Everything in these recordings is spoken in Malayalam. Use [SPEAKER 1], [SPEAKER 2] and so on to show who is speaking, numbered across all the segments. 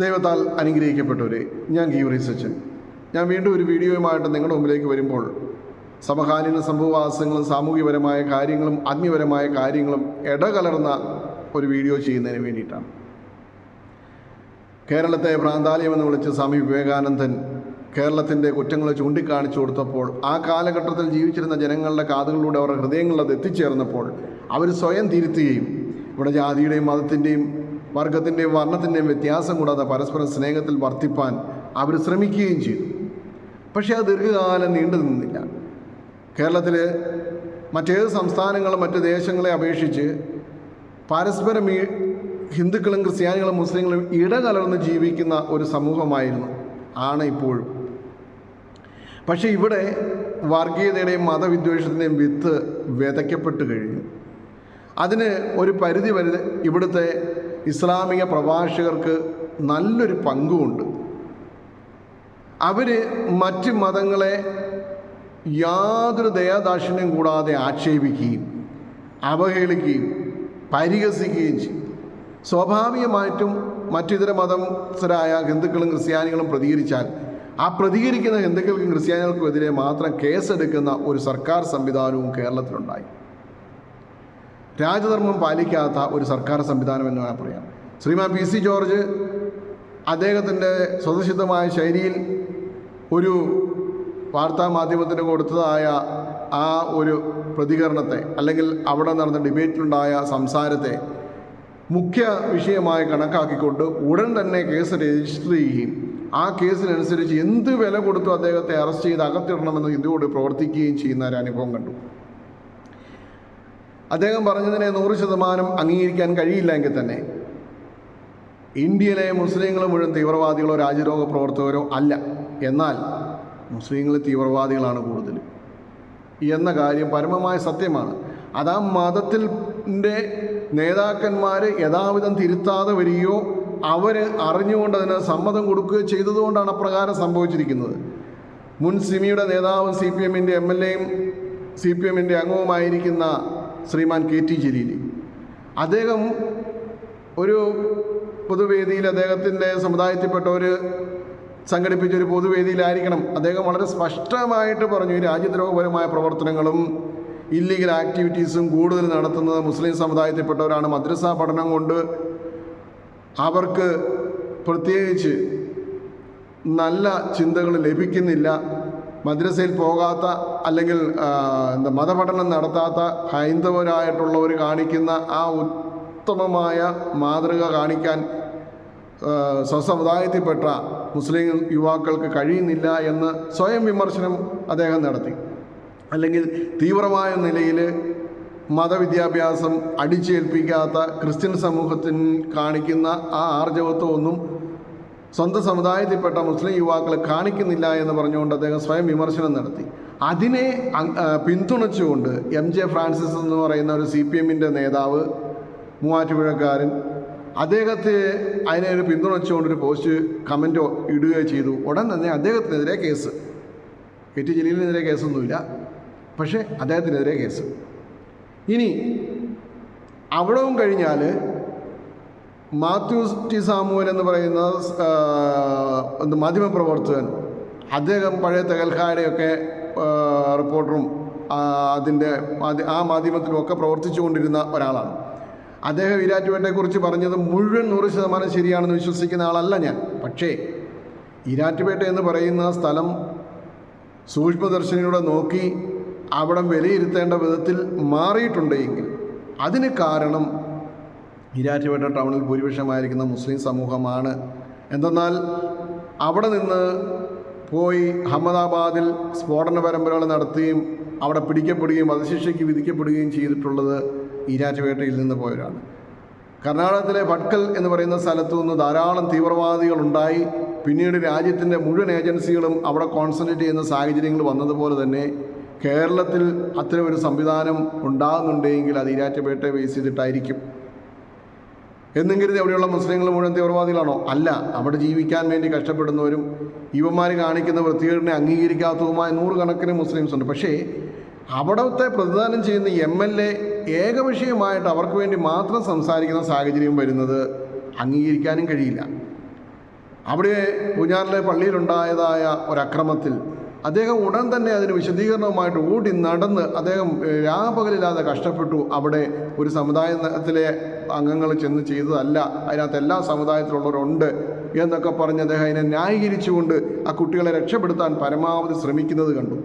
[SPEAKER 1] ദൈവത്താൽ അനുഗ്രഹിക്കപ്പെട്ടവരെ ഞാൻ ഗീവറി സച്ചിൻ. ഞാൻ വീണ്ടും ഒരു വീഡിയോയുമായിട്ട് നിങ്ങളുടെ മുമ്പിലേക്ക് വരുമ്പോൾ സമകാലീന സംഭവവാസങ്ങളും സാമൂഹികപരമായ കാര്യങ്ങളും ആത്മീയപരമായ കാര്യങ്ങളും ഇടകലർന്ന ഒരു വീഡിയോ ചെയ്യുന്നതിന് വേണ്ടിയിട്ടാണ്. കേരളത്തെ ഭ്രാന്താലയം എന്ന് വിളിച്ച് സ്വാമി വിവേകാനന്ദൻ കേരളത്തിന്റെ കുറ്റങ്ങൾ ചൂണ്ടിക്കാണിച്ചു കൊടുത്തപ്പോൾ ആ കാലഘട്ടത്തിൽ ജീവിച്ചിരുന്ന ജനങ്ങളുടെ കാതുകളിലൂടെ അവരുടെ ഹൃദയങ്ങളിൽ അത് എത്തിച്ചേർന്നപ്പോൾ അവർ സ്വയം തിരുത്തുകയും ഇവിടെ ജാതിയുടെയും മതത്തിന്റെയും വർഗത്തിന്റെയും വർണത്തിന്റെയും വ്യത്യാസം കൂടാതെ പരസ്പരം സ്നേഹത്തിൽ വർത്തിപ്പാൻ അവർ ശ്രമിക്കുകയും ചെയ്തു. പക്ഷേ അത് ദീർഘകാലം നീണ്ടു നിന്നില്ല. കേരളത്തിൽ മറ്റേത് സംസ്ഥാനങ്ങളും മറ്റ് ദേശങ്ങളെ അപേക്ഷിച്ച് പരസ്പരം ഈ ഹിന്ദുക്കളും ക്രിസ്ത്യാനികളും മുസ്ലിങ്ങളും ഇടകലർന്ന് ജീവിക്കുന്ന ഒരു സമൂഹമായിരുന്നു. ആണ് ഇപ്പോഴും പക്ഷേ ഇവിടെ വർഗീയതയുടെയും മതവിദ്വേഷത്തിന്റെയും വിത്ത് വിതയ്ക്കപ്പെട്ട് കഴിഞ്ഞു. അതിന് ഒരു പരിധി വരെ ഇവിടുത്തെ ഇസ്ലാമിക പ്രഭാഷകർക്ക് നല്ലൊരു പങ്കുമുണ്ട്. അവർ മറ്റ് മതങ്ങളെ യാതൊരു ദയാദാക്ഷിണ്യം കൂടാതെ ആക്ഷേപിക്കുകയും അവഹേളിക്കുകയും പരിഹസിക്കുകയും ചെയ്യും. സ്വാഭാവികമായിട്ടും മറ്റിതര മതസ്ഥരായ ഹിന്ദുക്കളും ക്രിസ്ത്യാനികളും പ്രതികരിച്ചാൽ ആ പ്രതികരിക്കുന്ന ഹിന്ദുക്കൾക്കും ക്രിസ്ത്യാനികൾക്കും എതിരെ മാത്രം കേസെടുക്കുന്ന ഒരു സർക്കാർ സംവിധാനവും കേരളത്തിലുണ്ടായി. രാജധർമ്മം പാലിക്കാത്ത ഒരു സർക്കാർ സംവിധാനം എന്ന് വേണം പറയാം. ശ്രീമാൻ പി സി ജോർജ് അദ്ദേഹത്തിന്റെ സ്വതസിദ്ധമായ ശൈലിയിൽ ഒരു വാർത്താ മാധ്യമത്തിന് കൊടുത്തതായ ആ ഒരു പ്രതികരണത്തെ അല്ലെങ്കിൽ അവിടെ നടന്ന ഡിബേറ്റിലുണ്ടായ സംസാരത്തെ മുഖ്യ വിഷയമായി കണക്കാക്കിക്കൊണ്ട് ഉടൻ തന്നെ കേസ് രജിസ്റ്റർ ചെയ്യുകയും ആ കേസിനനുസരിച്ച് എന്ത് വില കൊടുത്തു അദ്ദേഹത്തെ അറസ്റ്റ് ചെയ്ത് അകത്തിടണമെന്ന് ഹിന്ദുവോട് പ്രവർത്തിക്കുകയും ചെയ്യുന്ന ഒരു അനുഭവം കണ്ടു. അദ്ദേഹം പറഞ്ഞതിനെ നൂറ് ശതമാനം അംഗീകരിക്കാൻ കഴിയില്ല എങ്കിൽ തന്നെ ഇന്ത്യയിലെ മുസ്ലിങ്ങൾ മുഴുവൻ തീവ്രവാദികളോ രാജ്യരോഗ പ്രവർത്തകരോ അല്ല. എന്നാൽ മുസ്ലിങ്ങൾ തീവ്രവാദികളാണ് കൂടുതൽ. എന്ന കാര്യം പരമമായ സത്യമാണ്. അതാ ആ മതത്തിന്റെ നേതാക്കന്മാർ യഥാവിധം തിരുത്താതെ വരികയോ അവർ അറിഞ്ഞുകൊണ്ട് അതിന് സമ്മതം കൊടുക്കുകയോ ചെയ്തതുകൊണ്ടാണ് അപ്രകാരം സംഭവിച്ചിരിക്കുന്നത്. മുൻ സിമിയുടെ നേതാവും സി പി എമ്മിന്റെ എം എൽ എയും സി പി എമ്മിന്റെ അംഗവുമായിരിക്കുന്ന ശ്രീമാൻ കെ ടി ജലീൽ അദ്ദേഹം ഒരു പൊതുവേദിയിൽ അദ്ദേഹത്തിന്റെ ഒരു സംഘടിപ്പിച്ച ഒരു പൊതുവേദിയിലായിരിക്കണം. അദ്ദേഹം വളരെ സ്പഷ്ടമായിട്ട് പറഞ്ഞു ഈ രാജ്യദ്രോഹപരമായ പ്രവർത്തനങ്ങളും ഇല്ലീഗൽ ആക്ടിവിറ്റീസും കൂടുതൽ നടത്തുന്നത് മുസ്ലിം സമുദായത്തിൽപ്പെട്ടവരാണ്. മദ്രസ പഠനം കൊണ്ട് അവർക്ക് പ്രത്യേകിച്ച് നല്ല ചിന്തകൾ ലഭിക്കുന്നില്ല. മദ്രസയിൽ പോകാത്ത അല്ലെങ്കിൽ എന്താ മതപഠനം നടത്താത്ത ഹൈന്ദവരായിട്ടുള്ളവർ കാണിക്കുന്ന ആ ഉത്തമമായ മാതൃക കാണിക്കാൻ സ്വസമുദായത്തിൽപ്പെട്ട മുസ്ലിം യുവാക്കൾക്ക് കഴിയുന്നില്ല എന്ന് സ്വയം വിമർശനം അദ്ദേഹം നടത്തി. അല്ലെങ്കിൽ തീവ്രമായ നിലയിൽ മതവിദ്യാഭ്യാസം അടിച്ചേൽപ്പിക്കാത്ത ക്രിസ്ത്യൻ സമൂഹത്തിന് കാണിക്കുന്ന ആ ആർജവത്വമൊന്നും സ്വന്തം സമുദായത്തിൽപ്പെട്ട മുസ്ലിം യുവാക്കൾ കാണിക്കുന്നില്ല എന്ന് പറഞ്ഞുകൊണ്ട് അദ്ദേഹം സ്വയം വിമർശനം നടത്തി. അതിനെ പിന്തുണച്ചുകൊണ്ട് എം ജെ ഫ്രാൻസിസ് എന്ന് പറയുന്ന ഒരു സി പി എമ്മിന്റെ നേതാവ് മൂവാറ്റുപുഴക്കാരൻ അദ്ദേഹത്തെ അതിനെ പിന്തുണച്ചുകൊണ്ടൊരു പോസ്റ്റ് കമന്റ് ഇടുകയോ ചെയ്തു. ഉടൻ തന്നെ അദ്ദേഹത്തിനെതിരെ കേസ്. കെ ടി ജലീലിനെതിരെ കേസൊന്നുമില്ല. പക്ഷേ അദ്ദേഹത്തിനെതിരെ കേസ്. ഇനി അവിടവും കഴിഞ്ഞാൽ മാത്യൂസ് ടി സാമുവൽ എന്ന് പറയുന്ന മാധ്യമപ്രവർത്തകൻ. അദ്ദേഹം പഴയ തകൽഹാരയൊക്കെ റിപ്പോർട്ടറും അതിന്റെ ആ മാധ്യമത്തിലുമൊക്കെ പ്രവർത്തിച്ചുകൊണ്ടിരുന്ന ഒരാളാണ്. അദ്ദേഹം ഈരാറ്റുപേട്ടയെക്കുറിച്ച് പറഞ്ഞത് മുഴുവൻ നൂറ് ശതമാനം ശരിയാണെന്ന് വിശ്വസിക്കുന്ന ആളല്ല ഞാൻ. പക്ഷേ ഈരാറ്റുപേട്ട എന്ന് പറയുന്ന സ്ഥലം സൂക്ഷ്മദർശനിലൂടെ നോക്കി അവിടം വിലയിരുത്തേണ്ട വിധത്തിൽ മാറിയിട്ടുണ്ടെങ്കിൽ അതിന് കാരണം ഈരാറ്റുപേട്ട ടൗണിൽ ഭൂരിപക്ഷമായിരിക്കുന്ന മുസ്ലിം സമൂഹമാണ്. എന്തെന്നാൽ അവിടെ നിന്ന് പോയി അഹമ്മദാബാദിൽ സ്ഫോടന പരമ്പരകൾ നടത്തുകയും അവിടെ പിടിക്കപ്പെടുകയും വധശിക്ഷയ്ക്ക് വിധിക്കപ്പെടുകയും ചെയ്തിട്ടുള്ളത് ഈരാറ്റുപേട്ടയിൽ നിന്ന് പോയവരാണ്. കർണാടകത്തിലെ ഭട്കൽ എന്ന് പറയുന്ന സ്ഥലത്തു നിന്ന് ധാരാളം തീവ്രവാദികളുണ്ടായി പിന്നീട് രാജ്യത്തിന്റെ മുഴുവൻ ഏജൻസികളും അവിടെ കോൺസെൻട്രേറ്റ് ചെയ്യുന്ന സാഹചര്യങ്ങൾ വന്നതുപോലെ തന്നെ കേരളത്തിൽ അത്തരമൊരു സംവിധാനം ഉണ്ടാകുന്നുണ്ടെങ്കിൽ അത് ഈരാറ്റുപേട്ടയെ ബേസ് ചെയ്തിട്ടായിരിക്കും. എന്നും കരുതി അവിടെയുള്ള മുസ്ലിങ്ങൾ മുഴുവൻ തീവ്രവാദികളാണോ? അല്ല. അവിടെ ജീവിക്കാൻ വേണ്ടി കഷ്ടപ്പെടുന്നവരും ഇവന്മാർ കാണിക്കുന്ന വൃത്തികേടിനെ അംഗീകരിക്കാത്തതുമായ നൂറുകണക്കിന് മുസ്ലിംസ് ഉണ്ട്. പക്ഷേ അവിടത്തെ പ്രതിദാനം ചെയ്യുന്ന എം എൽ എ ഏകപക്ഷീയമായിട്ട് അവർക്ക് വേണ്ടി മാത്രം സംസാരിക്കുന്ന സാഹചര്യം വരുന്നത് അംഗീകരിക്കാനും കഴിയില്ല. അവിടെ പൂഞ്ഞാറിലെ പള്ളിയിലുണ്ടായതായ ഒരക്രമത്തിൽ അദ്ദേഹം ഉടൻ തന്നെ അതിന് വിശദീകരണവുമായിട്ട് ഓടി നടന്ന് അദ്ദേഹം രാപകലില്ലാതെ കഷ്ടപ്പെട്ടു. അവിടെ ഒരു സമുദായത്തിലെ അംഗങ്ങൾ ചെന്ന് ചെയ്തതല്ല. അതിനകത്ത് എല്ലാ സമുദായത്തിലുള്ളവരുണ്ട് എന്നൊക്കെ പറഞ്ഞ് അദ്ദേഹം അതിനെ ന്യായീകരിച്ചുകൊണ്ട് ആ കുട്ടികളെ രക്ഷപ്പെടുത്താൻ പരമാവധി ശ്രമിക്കുന്നത് കണ്ടു.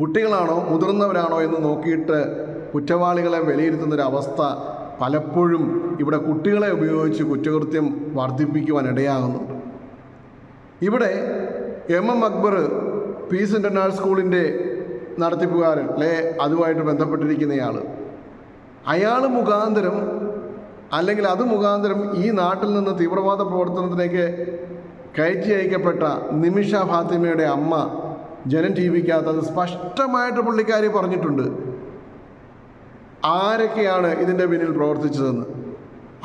[SPEAKER 1] കുട്ടികളാണോ മുതിർന്നവരാണോ എന്ന് നോക്കിയിട്ട് കുറ്റവാളികളെ വിലയിരുത്തുന്നൊരവസ്ഥ പലപ്പോഴും ഇവിടെ കുട്ടികളെ ഉപയോഗിച്ച് കുറ്റകൃത്യം വർദ്ധിപ്പിക്കുവാൻ ഇടയാകുന്നുണ്ട് ഇവിടെ M M Akbar Peace International സ്കൂളിന്റെ നടത്തിപ്പുകാരൻ അല്ലേ അതുമായിട്ട് ബന്ധപ്പെട്ടിരിക്കുന്നയാൾ അയാൾ മുഖാന്തരം അല്ലെങ്കിൽ അത് മുഖാന്തരം ഈ നാട്ടിൽ നിന്ന് തീവ്രവാദ പ്രവർത്തനത്തിലേക്ക് കയറ്റി അയക്കപ്പെട്ട നിമിഷ ഫാത്തിമയുടെ അമ്മ ജനം ടി വിക്കകത്ത് സ്പഷ്ടമായിട്ട് പുള്ളിക്കാരി പറഞ്ഞിട്ടുണ്ട്. ആരൊക്കെയാണ് ഇതിന്റെ പിന്നിൽ പ്രവർത്തിച്ചതെന്ന്.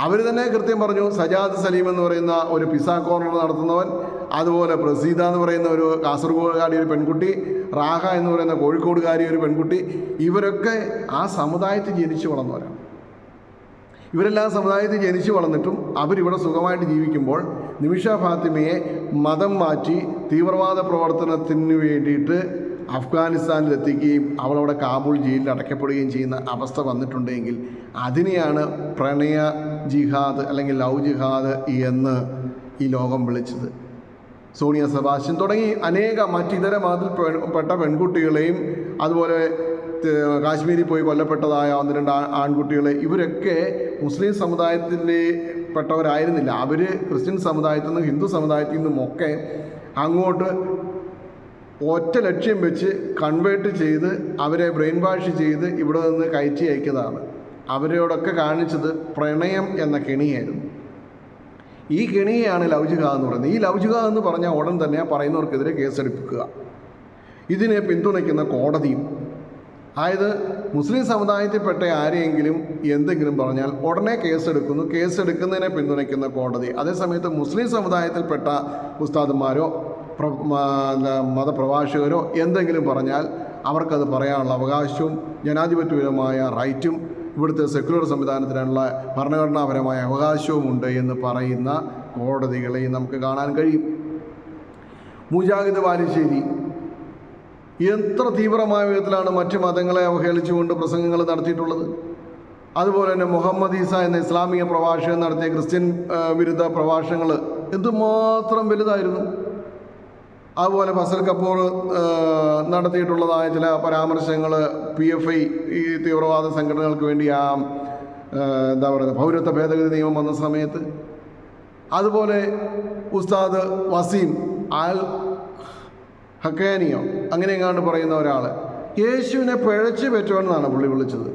[SPEAKER 1] അവർ തന്നെ കൃത്യം പറഞ്ഞു സജാദ് സലീം എന്ന് പറയുന്ന ഒരു പിസ കോർണർ നടത്തുന്നവൻ അതുപോലെ പ്രസീത എന്ന് പറയുന്ന ഒരു കാസർഗോഡുകാരി ഒരു പെൺകുട്ടി റാഹ എന്ന് പറയുന്ന കോഴിക്കോടുകാരി ഒരു പെൺകുട്ടി ഇവരൊക്കെ ആ സമുദായത്തിൽ ജനിച്ചു വളർന്നവരാണ്. ഇവരെല്ലാം സമുദായത്തിൽ ജനിച്ചു വളർന്നിട്ടും അവരിവിടെ സുഖമായിട്ട് ജീവിക്കുമ്പോൾ നിമിഷ ഫാത്തിമയെ മതം മാറ്റി തീവ്രവാദ പ്രവർത്തനത്തിന് വേണ്ടിയിട്ട് അഫ്ഗാനിസ്ഥാനിലെത്തിക്കുകയും അവളവിടെ കാബൂൾ ജയിലിൽ അടയ്ക്കപ്പെടുകയും ചെയ്യുന്ന അവസ്ഥ വന്നിട്ടുണ്ടെങ്കിൽ അതിനെയാണ് പ്രണയ ജിഹാദ് അല്ലെങ്കിൽ ലവ് ജിഹാദ് എന്ന് ഈ ലോകം വിളിച്ചത്. സോണിയ സെബാസ്റ്റ്യൻ തുടങ്ങി അനേക മറ്റിതര മതത്തിൽ പെട്ട പെൺകുട്ടികളെയും അതുപോലെ കാശ്മീരിൽ പോയി കൊല്ലപ്പെട്ടതായ ഒന്ന് രണ്ട് ആൺകുട്ടികളെ ഇവരൊക്കെ മുസ്ലിം സമുദായത്തിലെ പെട്ടവരായിരുന്നില്ല. അവർ ക്രിസ്ത്യൻ സമുദായത്തിൽ നിന്നും ഹിന്ദു സമുദായത്തിൽ നിന്നുമൊക്കെ അങ്ങോട്ട് ഒറ്റ ലക്ഷ്യം വെച്ച് കൺവേർട്ട് ചെയ്ത് അവരെ ബ്രെയിൻ വാഷ് ചെയ്ത് ഇവിടെ നിന്ന് കയറ്റി അയക്കുന്നതാണ്. അവരോടൊക്കെ കാണിച്ചത് പ്രണയം എന്ന കെണിയായിരുന്നു. ഈ കെണിയാണ് ലൗചിക എന്ന് പറയുന്നത്. ഈ ലൗചിക എന്ന് പറഞ്ഞാൽ ഉടൻ തന്നെ പറയുന്നവർക്കെതിരെ കേസെടുപ്പിക്കുക. ഇതിനെ പിന്തുണയ്ക്കുന്ന കോടതിയും അതായത് മുസ്ലിം സമുദായത്തിൽപ്പെട്ട ആരെയെങ്കിലും എന്തെങ്കിലും പറഞ്ഞാൽ ഉടനെ കേസെടുക്കുന്നു. കേസെടുക്കുന്നതിനെ പിന്തുണയ്ക്കുന്ന കോടതി. അതേസമയത്ത് മുസ്ലിം സമുദായത്തിൽപ്പെട്ട ഉസ്താദന്മാരോ പ്ര മതപ്രഭാഷകരോ എന്തെങ്കിലും പറഞ്ഞാൽ അവർക്കത് പറയാനുള്ള അവകാശവും ജനാധിപത്യപരമായ റൈറ്റും ഇവിടുത്തെ സെക്യുലർ സംവിധാനത്തിനുള്ള ഭരണഘടനാപരമായ അവകാശവും ഉണ്ട് എന്ന് പറയുന്ന കോടതികളെയും നമുക്ക് കാണാൻ കഴിയും. മുജാഹിദ് ബാലുശ്ശേരി എത്ര തീവ്രമായ വിധത്തിലാണ് മറ്റ് മതങ്ങളെ അവഹേളിച്ചുകൊണ്ട് പ്രസംഗങ്ങൾ നടത്തിയിട്ടുള്ളത്? അതുപോലെ തന്നെ മുഹമ്മദ് ഈസ എന്ന ഇസ്ലാമിക പ്രഭാഷകൻ നടത്തിയ ക്രിസ്ത്യൻ വിരുദ്ധ പ്രഭാഷണങ്ങൾ എന്തുമാത്രം വലുതായിരുന്നു? അതുപോലെ ഫസൽ കപൂർ നടത്തിയിട്ടുള്ളതായ ചില പരാമർശങ്ങൾ പി എഫ് ഐ ഈ തീവ്രവാദ സംഘടനകൾക്ക് വേണ്ടി ആ, എന്താ പറയുക പൗരത്വ ഭേദഗതി നിയമം വന്ന സമയത്ത്. അതുപോലെ ഉസ്താദ് വസീം ആൽ ഹക്കാനിയോ അങ്ങനെ എങ്ങാണ്ട് പറയുന്ന ഒരാൾ യേശുവിനെ പിഴച്ചു പറ്റുമെന്നാണ് പുള്ളി വിളിച്ചത്.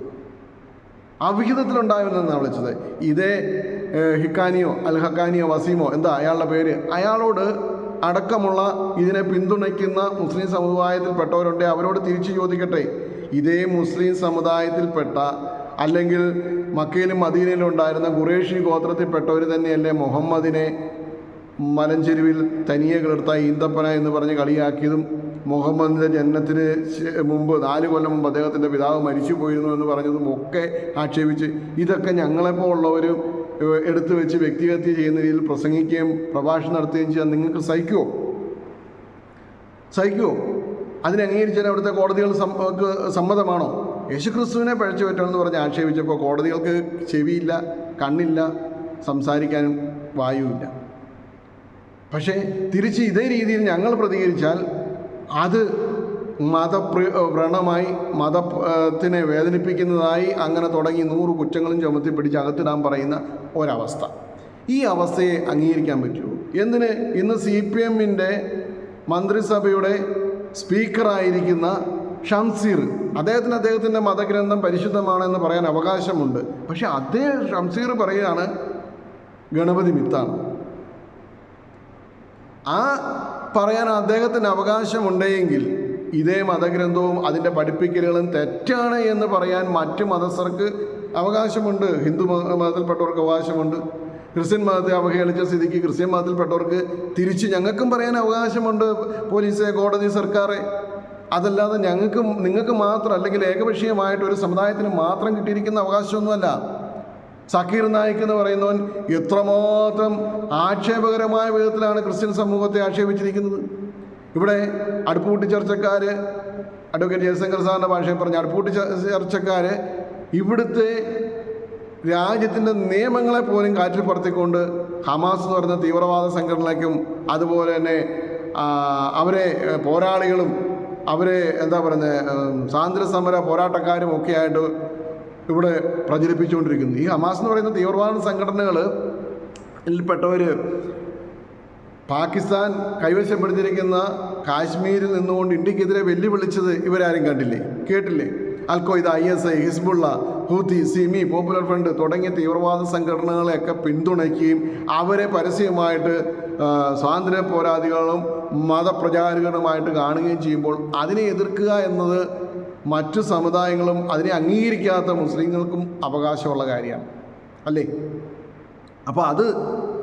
[SPEAKER 1] അവിഹിതത്തിലുണ്ടായിരുന്നെന്നാണ് വിളിച്ചത്. ഇതേ ഹിക്കാനിയോ അൽ ഹക്കാനിയോ വസീമോ എന്താ അയാളുടെ പേര്? അയാളോട് അടക്കമുള്ള ഇതിനെ പിന്തുണയ്ക്കുന്ന മുസ്ലിം സമുദായത്തിൽപ്പെട്ടവരുണ്ട്. അവരോട് തിരിച്ചു ചോദിക്കട്ടെ. ഇതേ മുസ്ലിം സമുദായത്തിൽപ്പെട്ട അല്ലെങ്കിൽ മക്കയിലും മദീനയിലും ഉണ്ടായിരുന്ന ഖുറേഷി ഗോത്രത്തിൽപ്പെട്ടവർ തന്നെയല്ലേ മുഹമ്മദിനെ മലഞ്ചെരുവിൽ തനിയെ കിളിർത്ത ഈന്തപ്പന എന്ന് പറഞ്ഞ് കളിയാക്കിയതും മുഹമ്മദിന്റെ ജന്മത്തിന് ശേ- മുമ്പ് നാല് കൊല്ലം മുമ്പ് അദ്ദേഹത്തിന്റെ പിതാവ് മരിച്ചു പോയിരുന്നു എന്ന് പറഞ്ഞതും ഒക്കെ ആക്ഷേപിച്ച് ഇതൊക്കെ ഞങ്ങളെപ്പോലുള്ളവർ എടുത്തു വെച്ച് വ്യക്തിഹത്യ ചെയ്യുന്ന രീതിയിൽ പ്രസംഗിക്കുകയും പ്രഭാഷണം നടത്തുകയും ചെയ്യാൻ നിങ്ങൾക്ക് സഹിക്കുമോ സഹിക്കുമോ അതിനെ അവിടുത്തെ കോടതികൾ സമ്മതമാണോ? യേശുക്രിസ്തുവിനെ പഴച്ചു പറ്റണമെന്ന് പറഞ്ഞ് ആക്ഷേപിച്ചപ്പോൾ കോടതികൾക്ക് ചെവിയില്ല കണ്ണില്ല സംസാരിക്കാനും വായുവില്ല. പക്ഷേ തിരിച്ച് ഇതേ രീതിയിൽ ഞങ്ങൾ പ്രതികരിച്ചാൽ അത് മതപ്രണമായി മതത്തിനെ വേദനിപ്പിക്കുന്നതായി അങ്ങനെ തുടങ്ങി നൂറ് കുറ്റങ്ങളും ചുമത്തി പിടിച്ച് അകത്തിടാൻ പറയുന്ന ഒരവസ്ഥ. ഈ അവസ്ഥയെ അംഗീകരിക്കാൻ പറ്റുമോ? എന്തിന്? ഇന്ന് സി പി എമ്മിന്റെ മന്ത്രിസഭയുടെ സ്പീക്കറായിരിക്കുന്ന ഷംസീർ അദ്ദേഹത്തിന് അദ്ദേഹത്തിന്റെ മതഗ്രന്ഥം പരിശുദ്ധമാണെന്ന് പറയാൻ അവകാശമുണ്ട്. പക്ഷേ അദ്ദേഹം ഷംസീർ പറയുകയാണ് ഗണപതി മിത്താണ്. ആ പറയാൻ അദ്ദേഹത്തിന് അവകാശമുണ്ടെങ്കിൽ ഇതേ മതഗ്രന്ഥവും അതിന്റെ പഠിപ്പിക്കലുകളും തെറ്റാണ് എന്ന് പറയാൻ മറ്റ് മതസ്ഥർക്ക് അവകാശമുണ്ട്. ഹിന്ദു മത- മതത്തിൽപ്പെട്ടവർക്ക് അവകാശമുണ്ട്. ക്രിസ്ത്യൻ മതത്തെ അവഹേളിച്ച സ്ഥിതിക്ക് ക്രിസ്ത്യൻ മതത്തിൽപ്പെട്ടവർക്ക് തിരിച്ച് ഞങ്ങൾക്കും പറയാൻ അവകാശമുണ്ട് പോലീസ് കോടതി സർക്കാർ. അതല്ലാതെ ഞങ്ങൾക്കും നിങ്ങൾക്ക് മാത്രം അല്ലെങ്കിൽ ഏകപക്ഷീയമായിട്ട് ഒരു സമുദായത്തിന് മാത്രം കിട്ടിയിരിക്കുന്ന അവകാശമൊന്നുമല്ല. സക്കീർ നായിക് എന്ന് പറയുന്നവൻ എത്രമാത്രം ആക്ഷേപകരമായ വിധത്തിലാണ് ക്രിസ്ത്യൻ സമൂഹത്തെ ആക്ഷേപിച്ചിരിക്കുന്നത്. ഇവിടെ അടുപ്പൂട്ടി ചർച്ചക്കാർ അഡ്വക്കേറ്റ് ജയശങ്കർ സാറിന്റെ ഭാഷയിൽ പറഞ്ഞ അടുപ്പൂട്ടി ചർച്ചക്കാർ ഇവിടുത്തെ രാജ്യത്തിന്റെ നിയമങ്ങളെ പോലും കാറ്റിൽ പറത്തിക്കൊണ്ട് ഹമാസ് എന്ന് പറയുന്ന തീവ്രവാദ സംഘടനയ്ക്കും അതുപോലെ തന്നെ അവരെ പോരാളികളും അവരെ എന്താ പറയുന്നത് സ്വാതന്ത്ര്യ സമര പോരാട്ടക്കാരും ഒക്കെ ആയിട്ട് ഇവിടെ പ്രചരിപ്പിച്ചുകൊണ്ടിരിക്കുന്നത് ഈ ഹമാസ് എന്ന് പറയുന്ന തീവ്രവാദ സംഘടനകൾ ിൽപ്പെട്ടവർ പാകിസ്ഥാൻ കൈവശപ്പെടുത്തിയിരിക്കുന്ന കാശ്മീരിൽ നിന്നുകൊണ്ട് ഇന്ത്യക്കെതിരെ വെല്ലുവിളിച്ചത് ഇവരാരും കണ്ടില്ലേ? കേട്ടില്ലേ? Al I S I Hezbollah Houthi SIMI Popular Front തുടങ്ങിയ തീവ്രവാദ സംഘടനകളെയൊക്കെ പിന്തുണയ്ക്കുകയും അവരെ പരസ്യമായിട്ട് സ്വാതന്ത്ര്യ പോരാളികളും മതപ്രചാരകരുമായിട്ട് കാണുകയും ചെയ്യുമ്പോൾ അതിനെ എതിർക്കുക എന്നത് മറ്റു സമുദായങ്ങളും അതിനെ അംഗീകരിക്കാത്ത മുസ്ലിങ്ങൾക്കും അവകാശമുള്ള കാര്യമാണ്. അല്ലേ? അപ്പോൾ അത്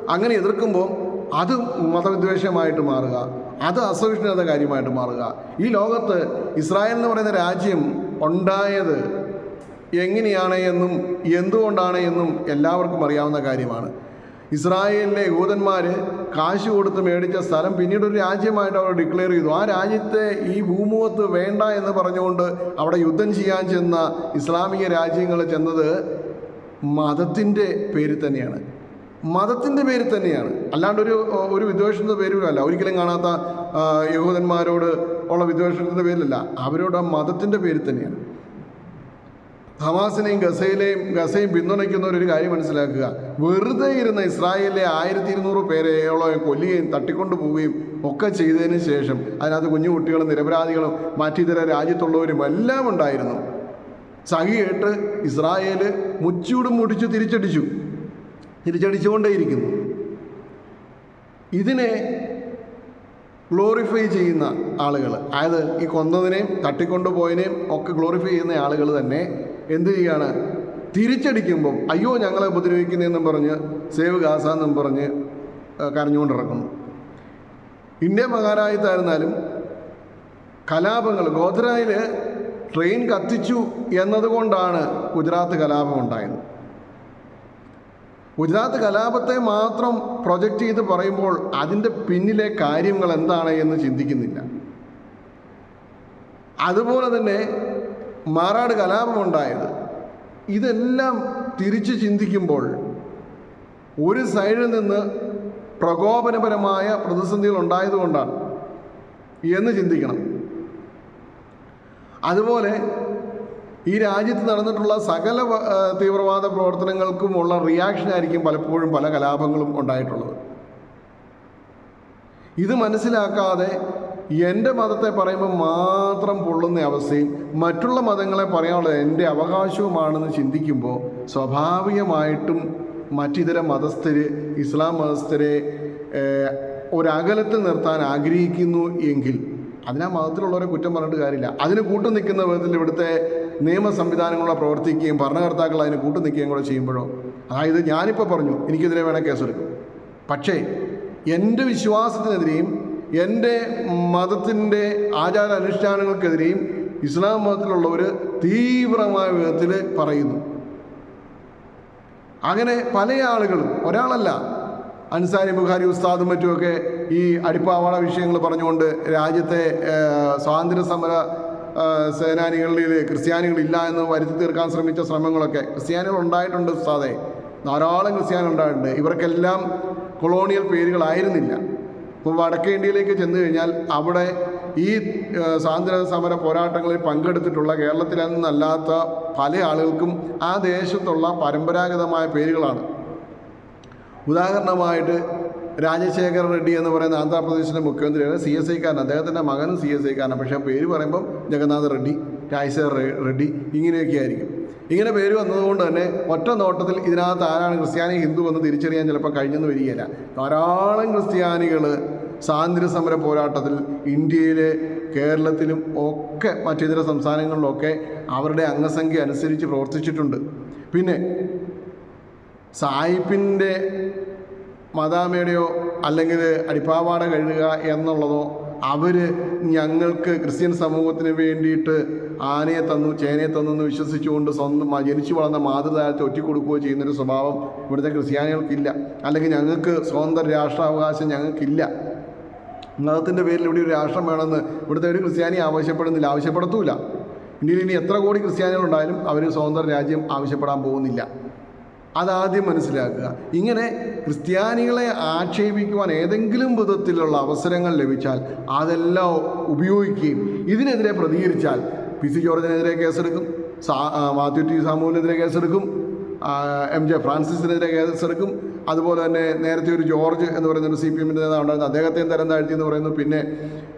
[SPEAKER 1] അങ്ങനെ എതിർക്കുമ്പോൾ അത് മതവിദ്വേഷമായിട്ട് മാറുക അത് അസഹിഷ്ണുത കാര്യമായിട്ട് മാറുക. ഈ ലോകത്ത് ഇസ്രായേൽ എന്ന് പറയുന്ന രാജ്യം ഉണ്ടായത് എങ്ങനെയാണ് എന്നും എന്തുകൊണ്ടാണ് എന്നും എല്ലാവർക്കും അറിയാവുന്ന കാര്യമാണ്. ഇസ്രായേലിലെ യൂതന്മാർ കാശ് കൊടുത്ത് മേടിച്ച സ്ഥലം പിന്നീട് ഒരു രാജ്യമായിട്ട് അവർ ഡിക്ലെയർ ചെയ്തു. ആ രാജ്യത്തെ ഈ ഭൂമുഖത്ത് വേണ്ട എന്ന് പറഞ്ഞുകൊണ്ട് അവിടെ യുദ്ധം ചെയ്യാൻ ചെന്ന ഇസ്ലാമിക രാജ്യങ്ങൾ ചെന്നത് മതത്തിന്റെ പേരിൽ തന്നെയാണ്. മതത്തിന്റെ പേരിൽ തന്നെയാണ്. അല്ലാണ്ട് ഒരു ഒരു വിദ്വേഷത്തിന്റെ പേരിലല്ല ഒരിക്കലും കാണാത്ത യഹൂദന്മാരോട് ഉള്ള വിദ്വേഷത്തിന്റെ പേരിലല്ല. അവരോട് ആ മതത്തിന്റെ പേരിൽ തന്നെയാണ്. ഹമാസിനെയും ഗസയിലെയും ഗസയും പിന്തുണയ്ക്കുന്നവരൊരു കാര്യം മനസ്സിലാക്കുക. വെറുതെ ഇരുന്ന ഇസ്രായേലിലെ ആയിരത്തി ഇരുന്നൂറ് പേരെയോളം കൊല്ലുകയും തട്ടിക്കൊണ്ടു പോവുകയും ഒക്കെ ചെയ്തതിന് ശേഷം അതിനകത്ത് കുഞ്ഞു കുട്ടികളും നിരപരാധികളും മറ്റിതര രാജ്യത്തുള്ളവരും എല്ലാം ഉണ്ടായിരുന്നു. സഹി കേട്ട് ഇസ്രായേൽ മുച്ചൂടും മുടിച്ചു തിരിച്ചടിച്ചു. തിരിച്ചടിച്ചുകൊണ്ടേയിരിക്കുന്നു. ഇതിനെ ഗ്ലോറിഫൈ ചെയ്യുന്ന ആളുകൾ അതായത് ഈ കൊന്നതിനെയും തട്ടിക്കൊണ്ടുപോയതിനെയും ഒക്കെ ഗ്ലോറിഫൈ ചെയ്യുന്ന ആളുകൾ തന്നെ എന്ത് ചെയ്യാണ്? തിരിച്ചടിക്കുമ്പം അയ്യോ ഞങ്ങളെ ഉപദ്രവിക്കുന്നതെന്നും പറഞ്ഞ് സേവ് ഗാസ എന്നും പറഞ്ഞ് കരഞ്ഞുകൊണ്ടിറക്കുന്നു. ഇന്ത്യ മഹാരാജ്യത്തായിരുന്നാലും കലാപങ്ങൾ ഗോധ്രയിൽ ട്രെയിൻ കത്തിച്ചു എന്നതുകൊണ്ടാണ് ഗുജറാത്ത് കലാപം ഉണ്ടായത്. ഗുജറാത്ത് കലാപത്തെ മാത്രം പ്രൊജക്റ്റ് ചെയ്ത് പറയുമ്പോൾ അതിന്റെ പിന്നിലെ കാര്യങ്ങൾ എന്താണ് എന്ന് ചിന്തിക്കുന്നില്ല. അതുപോലെ തന്നെ മാറാട് കലാപമുണ്ടായത്. ഇതെല്ലാം തിരിച്ച് ചിന്തിക്കുമ്പോൾ ഒരു സൈഡിൽ നിന്ന് പ്രകോപനപരമായ പ്രതിസന്ധികൾ ഉണ്ടായതുകൊണ്ടാണ് എന്ന് ചിന്തിക്കണം. അതുപോലെ ഈ രാജ്യത്ത് നടന്നിട്ടുള്ള സകല തീവ്രവാദ പ്രവർത്തനങ്ങൾക്കുമുള്ള റിയാക്ഷൻ ആയിരിക്കും പലപ്പോഴും പല കലാപങ്ങളും ഉണ്ടായിട്ടുള്ളത്. ഇത് മനസ്സിലാക്കാതെ എന്റെ മതത്തെ പറയുമ്പോൾ മാത്രം പൊള്ളുന്ന അവസ്ഥയും മറ്റുള്ള മതങ്ങളെ പറയാനുള്ളത് എന്റെ അവകാശവുമാണെന്ന് ചിന്തിക്കുമ്പോൾ സ്വാഭാവികമായിട്ടും മറ്റിതര മതസ്ഥർ ഇസ്ലാം മതസ്ഥരെ ഒരകലത്തിൽ നിർത്താൻ ആഗ്രഹിക്കുന്നു എങ്കിൽ അതിനാ മതത്തിലുള്ളവരെ കുറ്റം പറഞ്ഞിട്ട് കാര്യമില്ല. അതിന് കൂട്ടു നിൽക്കുന്ന വിധത്തിൽ ഇവിടുത്തെ നിയമ സംവിധാനങ്ങളെ പ്രവർത്തിക്കുകയും ഭരണകർത്താക്കൾ അതിന് കൂട്ടു നിൽക്കുകയും കൂടെ ചെയ്യുമ്പോഴോ? അതായത് ഞാനിപ്പോൾ പറഞ്ഞു എനിക്കെതിരെ വേണേൽ കേസെടുക്കും. പക്ഷേ എന്റെ വിശ്വാസത്തിനെതിരെയും എന്റെ മതത്തിന്റെ ആചാര അനുഷ്ഠാനങ്ങൾക്കെതിരെയും ഇസ്ലാം മതത്തിലുള്ളവർ തീവ്രമായ വിധത്തിൽ പറയുന്നു. അങ്ങനെ പല ആളുകളും ഒരാളല്ല അൻസാരി ബുഖാരി ഉസ്താദും മറ്റുമൊക്കെ ഈ അടിപ്പാവാട വിഷയങ്ങൾ പറഞ്ഞുകൊണ്ട് രാജ്യത്തെ സ്വാതന്ത്ര്യ സമര സേനാനികളിൽ ക്രിസ്ത്യാനികളില്ല എന്ന് വരുത്തി തീർക്കാൻ ശ്രമിച്ച ശ്രമങ്ങളൊക്കെ ക്രിസ്ത്യാനികൾ ഉണ്ടായിട്ടുണ്ട് ഉസ്താദെ. ധാരാളം ക്രിസ്ത്യാനികൾ ഉണ്ടായിട്ടുണ്ട്. ഇവർക്കെല്ലാം കൊളോണിയൽ പേരുകളായിരുന്നില്ല. വടക്കേ ഇന്ത്യയിലേക്ക് ചെന്ന് കഴിഞ്ഞാൽ അവിടെ ഈ സ്വാതന്ത്ര്യ സമര പോരാട്ടങ്ങളിൽ പങ്കെടുത്തിട്ടുള്ള കേരളത്തിൽ നിന്നല്ലാത്ത പല ആളുകൾക്കും ആ ദേശത്തുള്ള പരമ്പരാഗതമായ പേരുകളാണ്. ഉദാഹരണമായിട്ട് രാജശേഖർ റെഡ്ഡി എന്ന് പറയുന്ന ആന്ധ്രാപ്രദേശിലെ മുഖ്യമന്ത്രിയാണ് സി എസ് ഐക്കാരൻ. അദ്ദേഹത്തിന്റെ മകനും സി എസ് ഐക്കാരനാണ്. പക്ഷേ പേര് പറയുമ്പം ജഗന്നാഥ് റെഡ്ഡി രാജശേഖർ റെഡ്ഡി ഇങ്ങനെയൊക്കെ ആയിരിക്കും ഇങ്ങനെ പേര് വന്നതുകൊണ്ട് തന്നെ ഒറ്റ നോട്ടത്തിൽ ഇതിനകത്ത് ആരാണ് ക്രിസ്ത്യാനി ഹിന്ദു എന്ന് തിരിച്ചറിയാൻ ചിലപ്പോൾ കഴിഞ്ഞെന്ന് വരികയില്ല. ധാരാളം ക്രിസ്ത്യാനികൾ സ്വാതന്ത്ര്യ സമര പോരാട്ടത്തിൽ ഇന്ത്യയിലെ കേരളത്തിലും ഒക്കെ മറ്റിതര സംസ്ഥാനങ്ങളിലൊക്കെ അവരുടെ അംഗസംഖ്യ അനുസരിച്ച് പ്രവർത്തിച്ചിട്ടുണ്ട്. പിന്നെ സായിപ്പിന്റെ മദാമയുടെയോ അല്ലെങ്കിൽ അടിപ്പാവാട കഴുകുക എന്നുള്ളതോ അവർ ഞങ്ങൾക്ക് ക്രിസ്ത്യൻ സമൂഹത്തിന് വേണ്ടിയിട്ട് ആനയെ തന്നു ചേനയെ തന്നു എന്ന് വിശ്വസിച്ചുകൊണ്ട് സ്വന്തം ജനിച്ചു വളർന്ന മാതൃതാരത്തെ ഒറ്റിക്കൊടുക്കുകയോ ചെയ്യുന്നൊരു സ്വഭാവം ഇവിടുത്തെ ക്രിസ്ത്യാനികൾക്കില്ല. അല്ലെങ്കിൽ ഞങ്ങൾക്ക് സ്വതന്ത്ര രാഷ്ട്രാവകാശം ഞങ്ങൾക്കില്ല. മതത്തിന്റെ പേരിൽ ഇവിടെ ഒരു രാഷ്ട്രം വേണമെന്ന് ഇവിടുത്തെ ഒരു ക്രിസ്ത്യാനി ആവശ്യപ്പെടുന്നില്ല ആവശ്യപ്പെടത്തൂല. ഇന്ത്യയിൽ ഇനി എത്ര കോടി ക്രിസ്ത്യാനികളുണ്ടായാലും അവർ സ്വതന്ത്ര രാജ്യം ആവശ്യപ്പെടാൻ പോകുന്നില്ല. അതാദ്യം മനസ്സിലാക്കുക. ഇങ്ങനെ ക്രിസ്ത്യാനികളെ ആക്ഷേപിക്കുവാൻ ഏതെങ്കിലും വിധത്തിലുള്ള അവസരങ്ങൾ ലഭിച്ചാൽ അതെല്ലാം ഉപയോഗിക്കുകയും ഇതിനെതിരെ പ്രതികരിച്ചാൽ പി സി ജോർജിനെതിരെ കേസെടുക്കും സാ മാത്യു ടി സാമുവിനെതിരെ കേസെടുക്കും എം ജെ ഫ്രാൻസിസിനെതിരെ കേസെടുക്കും അതുപോലെ തന്നെ നേരത്തെ ഒരു ജോർജ് എന്ന് പറയുന്ന ഒരു സി പി എമ്മിന്റെ നേതാവ് ഉണ്ടായിരുന്നു അദ്ദേഹത്തെയും തരം താഴ്ത്തി എന്ന് പറയുന്നു? പിന്നെ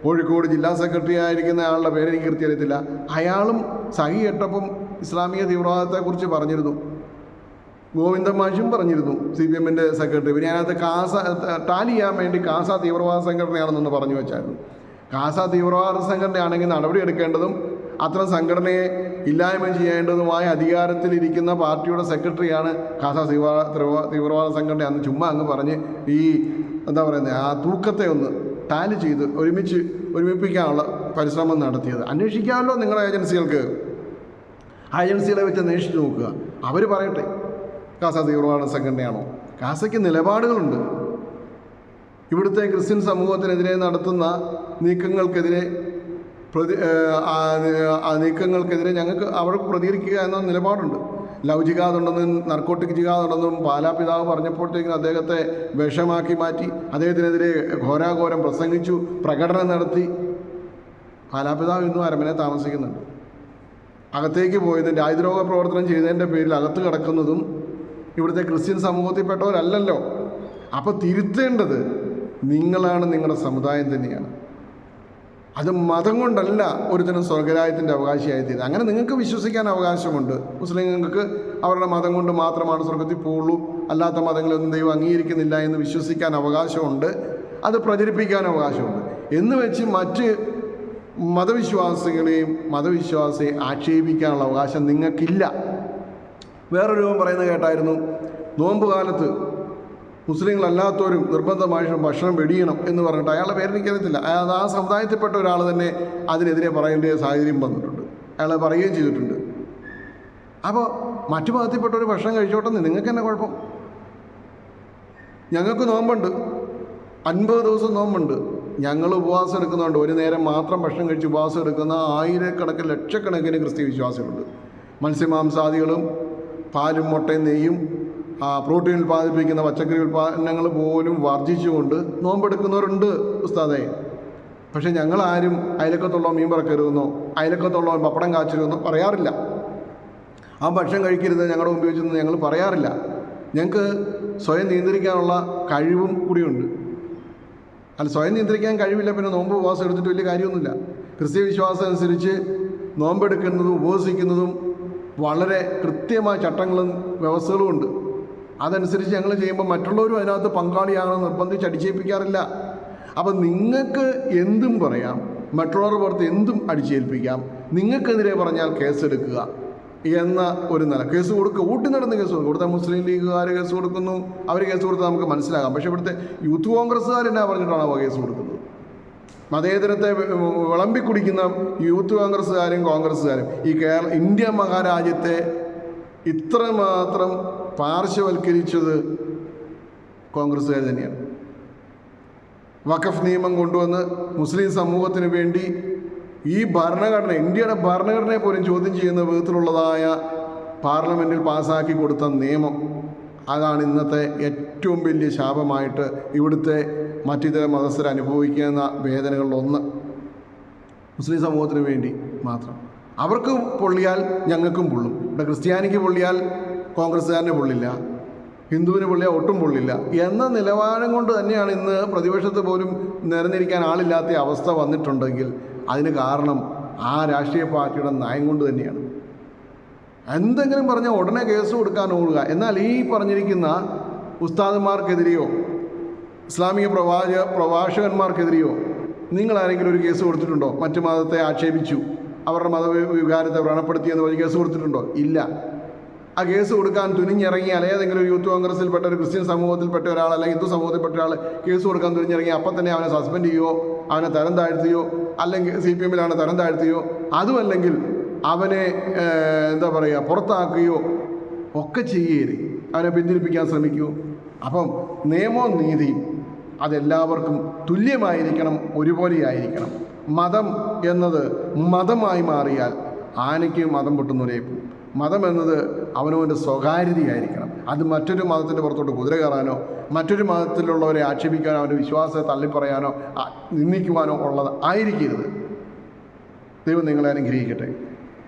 [SPEAKER 1] കോഴിക്കോട് ജില്ലാ സെക്രട്ടറി ആയിരിക്കുന്ന ആളുടെ പേര് എനിക്ക് കൃത്യം അയാളും സഹി ഇസ്ലാമിക തീവ്രവാദത്തെക്കുറിച്ച് പറഞ്ഞിരുന്നു. ഗോവിന്ദ മാഷും പറഞ്ഞിരുന്നു സി പി എമ്മിന്റെ സെക്രട്ടറി. പിന്നെ അതിനകത്ത് കാസ ടാലി ചെയ്യാൻ വേണ്ടി കാസ തീവ്രവാദ സംഘടനയാണെന്നൊന്ന് പറഞ്ഞു വെച്ചായിരുന്നു. കാസ തീവ്രവാദ സംഘടനയാണെങ്കിൽ നടപടിയെടുക്കേണ്ടതും അത്തരം സംഘടനയെ ഇല്ലായ്മ ചെയ്യേണ്ടതുമായ അധികാരത്തിലിരിക്കുന്ന പാർട്ടിയുടെ സെക്രട്ടറിയാണ് കാസ തീവ്ര തീവ്ര- തീവ്രവാദ സംഘടന അന്ന് ചുമ്മാ അങ്ങ് പറഞ്ഞ് ഈ എന്താ പറയുന്നത് ആ തൂക്കത്തെ ഒന്ന് ടാലി ചെയ്ത് ഒരുമിച്ച് ഒരുമിപ്പിക്കാനുള്ള പരിശ്രമം നടത്തിയത്. അന്വേഷിക്കാമല്ലോ നിങ്ങളുടെ ഏജൻസികൾക്ക്. ഏജൻസികളെ വെച്ച് അന്വേഷിച്ച് നോക്കുക. അവർ പറയട്ടെ. കാസ തീവ്രവാദ സംഘടനയാണോ? കാസയ്ക്ക് നിലപാടുകളുണ്ട്. ഇവിടുത്തെ ക്രിസ്ത്യൻ സമൂഹത്തിനെതിരെ നടത്തുന്ന നീക്കങ്ങൾക്കെതിരെ പ്രതി നീക്കങ്ങൾക്കെതിരെ ഞങ്ങൾക്ക് അവർക്ക് പ്രതികരിക്കുക എന്ന നിലപാടുണ്ട്. ലവ് ജിഹാദ് ഉണ്ടെന്നും നർക്കോട്ടിക് ജിഹാദ് ഉണ്ടെന്നും പാലാ പിതാവ് പറഞ്ഞപ്പോഴത്തേക്കും അദ്ദേഹത്തെ വിഷമാക്കി മാറ്റി അദ്ദേഹത്തിനെതിരെ ഘോരാഘോരം പ്രസംഗിച്ചു പ്രകടനം നടത്തി. പാലാ പിതാവ് ഇന്നും അരമനെ താമസിക്കുന്നുണ്ട്. അകത്തേക്ക് പോയതിന്റെ ആയുധരോഗ പ്രവർത്തനം ചെയ്തതിന്റെ പേരിൽ അകത്ത് കിടക്കുന്നതും ഇവിടുത്തെ ക്രിസ്ത്യൻ സമൂഹത്തിൽപ്പെട്ടവരല്ലല്ലോ. അപ്പോൾ തിരുത്തേണ്ടത് നിങ്ങളാണ് നിങ്ങളുടെ സമുദായം തന്നെയാണ്. അത് മതം കൊണ്ടല്ല ഒരുതരം സ്വർഗരാജ്യത്തിന്റെ അവകാശിയായി തീരുന്നത്. അങ്ങനെ നിങ്ങൾക്ക് വിശ്വസിക്കാൻ അവകാശമുണ്ട്. മുസ്ലിങ്ങൾക്ക് അവരുടെ മതം കൊണ്ട് മാത്രമാണ് സ്വർഗത്തിൽ പോകുള്ളൂ അല്ലാത്ത മതങ്ങളൊന്നും ദൈവം അംഗീകരിക്കുന്നില്ല എന്ന് വിശ്വസിക്കാൻ അവകാശമുണ്ട്. അത് പ്രചരിപ്പിക്കാൻ അവകാശമുണ്ട്. എന്ന് വെച്ച് മറ്റ് മതവിശ്വാസികളെയും മതവിശ്വാസിയെ ആക്ഷേപിക്കാനുള്ള അവകാശം നിങ്ങൾക്കില്ല. വേറൊരു പറയുന്നത് കേട്ടായിരുന്നു നോമ്പ് കാലത്ത് മുസ്ലിങ്ങളല്ലാത്തവരും നിർബന്ധമായിട്ടും ഭക്ഷണം വെടിയണം എന്ന് പറഞ്ഞിട്ട് അയാളുടെ പേര് എനിക്കറിയത്തില്ല. അത് ആ സമുദായത്തിൽപ്പെട്ട ഒരാൾ തന്നെ അതിനെതിരെ പറയേണ്ട സാഹചര്യം വന്നിട്ടുണ്ട്. അയാൾ പറയുകയും ചെയ്തിട്ടുണ്ട്. അപ്പോൾ മറ്റു മതത്തിൽപ്പെട്ട ഒരു ഭക്ഷണം കഴിച്ചോട്ടെന്ന് നിങ്ങൾക്ക് തന്നെ കുഴപ്പം? ഞങ്ങൾക്ക് നോമ്പുണ്ട്. അൻപത് ദിവസം നോമ്പുണ്ട്. ഞങ്ങൾ ഉപവാസം എടുക്കുന്നുണ്ട് ഒരു നേരം മാത്രം ഭക്ഷണം കഴിച്ച് ഉപവാസം എടുക്കുന്ന ആയിരക്കണക്കിന് ലക്ഷക്കണക്കിന് ക്രിസ്ത്യ വിശ്വാസികളുണ്ട്. മത്സ്യമാംസാദികളും പാലും മുട്ടയും നെയ്യും പ്രോട്ടീൻ ഉൽപ്പാദിപ്പിക്കുന്ന പച്ചക്കറി ഉൽപ്പാദനങ്ങൾ പോലും വർജിച്ചുകൊണ്ട് നോമ്പെടുക്കുന്നവരുണ്ട് ഉസ്താദെ. പക്ഷേ ഞങ്ങളാരും അയലക്കത്തുള്ള മീൻ പറക്കരുതെന്നോ അയലക്കത്തുള്ള പപ്പടം കാച്ചരുതെന്നോ പറയാറില്ല. ആ ഭക്ഷണം കഴിക്കരുത് ഞങ്ങളുടെ മുമ്പിൽ വെച്ചെന്ന് ഞങ്ങൾ പറയാറില്ല. ഞങ്ങൾക്ക് സ്വയം നിയന്ത്രിക്കാനുള്ള കഴിവും കൂടിയുണ്ട്. അല്ല സ്വയം നിയന്ത്രിക്കാൻ കഴിവില്ല പിന്നെ നോമ്പ് ഉപവാസം എടുത്തിട്ട് വലിയ കാര്യമൊന്നുമില്ല. ക്രിസ്ത്യ വിശ്വാസം അനുസരിച്ച് നോമ്പെടുക്കുന്നതും ഉപവസിക്കുന്നതും വളരെ കൃത്യമായ ചട്ടങ്ങളും വ്യവസ്ഥകളും ഉണ്ട്. അതനുസരിച്ച് ഞങ്ങൾ ചെയ്യുമ്പോൾ മറ്റുള്ളവരും അതിനകത്ത് പങ്കാളിയാകണം നിർബന്ധിച്ച് അടിച്ചേൽപ്പിക്കാറില്ല. അപ്പം നിങ്ങൾക്ക് എന്തും പറയാം മറ്റുള്ളവർ പുറത്ത് എന്തും അടിച്ചേൽപ്പിക്കാം നിങ്ങൾക്കെതിരെ പറഞ്ഞാൽ കേസെടുക്കുക എന്ന ഒരു നില. കേസ് കൊടുക്കുക ഊട്ടി നടന്ന് കേസ് കൊടുക്കും ഇവിടുത്തെ മുസ്ലിം ലീഗുകാർ കേസ് കൊടുക്കുന്നു അവർ കേസ് കൊടുത്താൽ നമുക്ക് മനസ്സിലാകാം പക്ഷേ ഇവിടുത്തെ യൂത്ത് കോൺഗ്രസ്സുകാർ എന്നാ പറഞ്ഞിട്ടാണ് കേസ് കൊടുക്കുന്നത്? മതേതരത്തെ വിളമ്പിക്കുടിക്കുന്ന വിളമ്പി കുടിക്കുന്ന യൂത്ത് കോൺഗ്രസ്സുകാരും കോൺഗ്രസ്സുകാരും ഈ കേരള ഇന്ത്യ മഹാരാജ്യത്തെ ഇത്രമാത്രം പാർശ്വവൽക്കരിച്ചത് കോൺഗ്രസ്സുകാർ തന്നെയാണ്. വഖഫ് നിയമം കൊണ്ടുവന്ന് മുസ്ലിം സമൂഹത്തിന് വേണ്ടി ഈ ഭരണഘടന ഇന്ത്യയുടെ ഭരണഘടനയെ പോലും ചോദ്യം ചെയ്യുന്ന വിധത്തിലുള്ളതായ പാർലമെന്റിൽ പാസ്സാക്കി കൊടുത്ത നിയമം. അതാണ് ഇന്നത്തെ ഏറ്റവും വലിയ ശാപമായിട്ട് ഇവിടുത്തെ മറ്റിതര മതസ്ഥർ അനുഭവിക്കുന്ന വേദനകളിലൊന്ന് മുസ്ലിം സമൂഹത്തിന് വേണ്ടി മാത്രം. അവർക്ക് പൊള്ളിയാൽ ഞങ്ങൾക്കും പൊള്ളും. ഇവിടെ ക്രിസ്ത്യാനിക്ക് പൊള്ളിയാൽ കോൺഗ്രസ്സുകാരന് പൊള്ളില്ല. ഹിന്ദുവിന് പൊള്ളിയാൽ ഒട്ടും പൊള്ളില്ല. എന്ന നിലവാരം കൊണ്ട് തന്നെയാണ് ഇന്ന് പ്രതിപക്ഷത്ത് പോലും നിരന്നിരിക്കാൻ ആളില്ലാത്ത അവസ്ഥ വന്നിട്ടുണ്ടെങ്കിൽ അതിന് കാരണം ആ രാഷ്ട്രീയ പാർട്ടിയുടെ നയം കൊണ്ട് തന്നെയാണ്. എന്തെങ്കിലും പറഞ്ഞാൽ ഉടനെ കേസ് കൊടുക്കാൻ ഓടുക. എന്നാൽ ഈ പറഞ്ഞിരിക്കുന്ന ഉസ്താദന്മാർക്കെതിരെയോ ഇസ്ലാമിക പ്രവാച പ്രഭാഷകന്മാർക്കെതിരെയോ നിങ്ങൾ ആരെങ്കിലും ഒരു കേസ് കൊടുത്തിട്ടുണ്ടോ? മറ്റു മതത്തെ ആക്ഷേപിച്ചു. അവരുടെ മതവികാരത്തെ വ്രണപ്പെടുത്തി എന്ന് പറഞ്ഞ് കേസ് കൊടുത്തിട്ടുണ്ടോ? ഇല്ല. ആ കേസ് കൊടുക്കാൻ തുനിഞ്ഞിറങ്ങിയാൽ ഏതെങ്കിലും ഒരു യൂത്ത് കോൺഗ്രസിൽപ്പെട്ട ഒരു ക്രിസ്ത്യൻ സമൂഹത്തിൽപ്പെട്ട ഒരാൾ അല്ലെങ്കിൽ ഹിന്ദു സമൂഹത്തിൽപ്പെട്ട ഒരാൾ കേസ് കൊടുക്കാൻ തുനിഞ്ഞിറങ്ങി അപ്പം തന്നെ അവനെ സസ്പെൻഡ് ചെയ്യുമോ അവനെ തരം താഴ്ത്തിയോ അല്ലെങ്കിൽ സി പി എമ്മിലാണ് തരം താഴ്ത്തിയോ അതുമല്ലെങ്കിൽ അവനെ എന്താ പറയുക പുറത്താക്കുകയോ ഒക്കെ ചെയ്യരുത് അവനെ പിന്തിരിപ്പിക്കാൻ ശ്രമിക്കൂ. അപ്പം നിയമവും നീതിയും അതെല്ലാവർക്കും തുല്യമായിരിക്കണം ഒരുപോലെയായിരിക്കണം. മതം എന്നത് മതമായി മാറിയാൽ ആനയ്ക്ക് മതം പൊട്ടുന്നൊരേക്കും മതം എന്നത് അവനവന്റെ സ്വകാര്യതയായിരിക്കണം. അത് മറ്റൊരു മതത്തിന്റെ പുറത്തോട്ട് കുതിര കയറാനോ മറ്റൊരു മതത്തിലുള്ളവരെ ആക്ഷേപിക്കാനോ അവന്റെ വിശ്വാസത്തെ തള്ളിപ്പറയാനോ നിന്ദിക്കുവാനോ ഉള്ളത് ആയിരിക്കരുത്. ദൈവം നിങ്ങളെ അനുഗ്രഹിക്കട്ടെ.